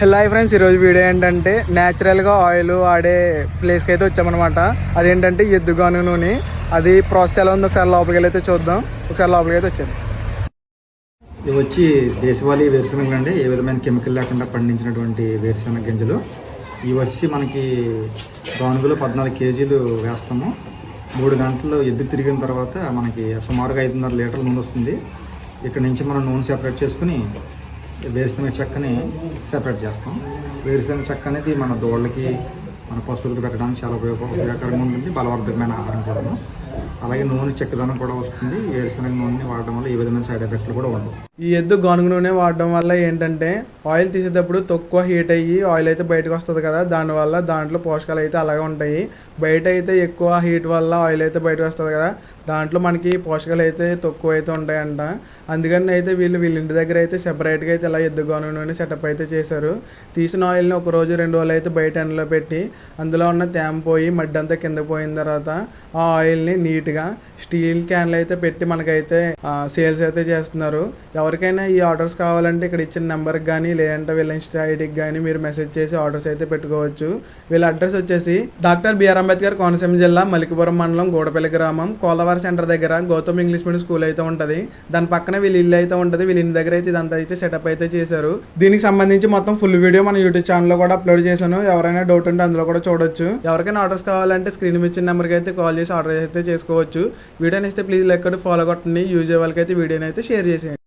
Hello friends ఈరోజు video ఏంటంటే న్యాచురల్గా ఆయిల్ ఆడే ప్లేస్కి అయితే వచ్చామన్నమాట. అదేంటంటే ఎద్దుగాను నూనె. అది ప్రాసెస్ ఎలా ఉందో ఒకసారి లోపలికి వెళ్ళైతే చూద్దాం. ఒకసారి లోపలికి అయితే వచ్చాము ఇవి వచ్చి దేశవాళీ వేరుశనగలు అండి. ఏ విధమైన కెమికల్ లేకుండా పండించినటువంటి వేరుశనగ గింజలు. ఇవి వచ్చి మనకి గానుగులు పద్నాలుగు కేజీలు వేస్తాము. మూడు గంటలు ఎద్దు తిరిగిన తర్వాత మనకి సుమారుగా ఐదున్నర లీటర్ల నూనె వస్తుంది. ఇక్కడ నుంచి మనం నూనె సెపరేట్ చేసుకుని వేరుశనగ చెక్కని సెపరేట్ చేస్తాం. వేరుశనగ చెక్క అనేది మన దోళ్ళకి మన పశువులకు పెట్టడానికి చాలా ఉపయోగ ఉపయోగకరంగా ఉంటుంది. బలవర్ధకమైన ఆహారం కూడాను. అలాగే నూనె చెక్కదనం కూడా వస్తుంది. వేరుశనగ నూనె వాడడం వల్ల ఏ విధమైన సైడ్ ఎఫెక్ట్లు కూడా ఉండవు. ఈ ఎద్దు గానుగ నూనె వాడడం వల్ల ఏంటంటే ఆయిల్ తీసేటప్పుడు తక్కువ హీట్ అయ్యి ఆయిల్ అయితే బయటకు వస్తుంది కదా. దానివల్ల దాంట్లో పోషకాలు అయితే అలాగే ఉంటాయి. బయట అయితే ఎక్కువ హీట్ వల్ల ఆయిల్ అయితే బయటకు వస్తుంది కదా. దాంట్లో మనకి పోషకాలు అయితే తక్కువ అయితే ఉంటాయంట. అందుకని అయితే వీళ్ళు వీళ్ళ ఇంటి దగ్గర అయితే సెపరేట్గా అయితే ఇలా ఎద్దు గానుగు నూనె సెటప్ అయితే చేశారు. తీసిన ఆయిల్ని ఒక రోజు రెండు రోజులు అయితే బయట ఎండలో పెట్టి అందులో ఉన్న తేమ పోయి మడ్డి అంతా కింద పోయిన తర్వాత ఆ ఆయిల్ని నీట్గా స్టీల్ క్యాన్లు అయితే పెట్టి మనకైతే సేల్స్ అయితే చేస్తున్నారు. ఎవరికైనా ఈ ఆర్డర్స్ కావాలంటే ఇక్కడ ఇచ్చిన నెంబర్కి కానీ లేదంటే వీళ్ళ ఇన్స్టా ఐడికి కానీ మీరు మెసేజ్ చేసి ఆర్డర్స్ అయితే పెట్టుకోవచ్చు. వీళ్ళ అడ్రస్ వచ్చేసి డాక్టర్ బిఆర్ అంబేద్కర్ కోనసీమ జిల్లా మలికిపురం మండలం గూడపల్లి గ్రామం కోలవారి సెంటర్ దగ్గర గౌతమ్ ఇంగ్లీష్ మీడియం స్కూల్ అయితే ఉంటుంది. దాని పక్కన వీళ్ళ ఇల్లు అయితే ఉంటుంది. వీళ్ళ ఇంటి దగ్గర అయితే ఇదంతా అయితే సెటప్ అయితే చేశారు. దీనికి సంబంధించి మొత్తం ఫుల్ వీడియో మన యూట్యూబ్ ఛానల్లో కూడా అప్లోడ్ చేశాను. ఎవరైనా డౌట్ ఉంటే అందులో కూడా చూడొచ్చు. ఎవరికైనా ఆర్డర్స్ కావాలంటే స్క్రీన్ ఇచ్చిన నెంబర్కి అయితే కాల్ చేసి ఆర్డర్ అయితే చేసుకోవచ్చు. వీడియోని ఇస్తే ప్లీజ్ లెక్కడు ఫాలో కొట్టండి. యూజ్ అయ్యే వాళ్ళకైతే అయితే వీడియోని అయితే షేర్ చేసేయండి.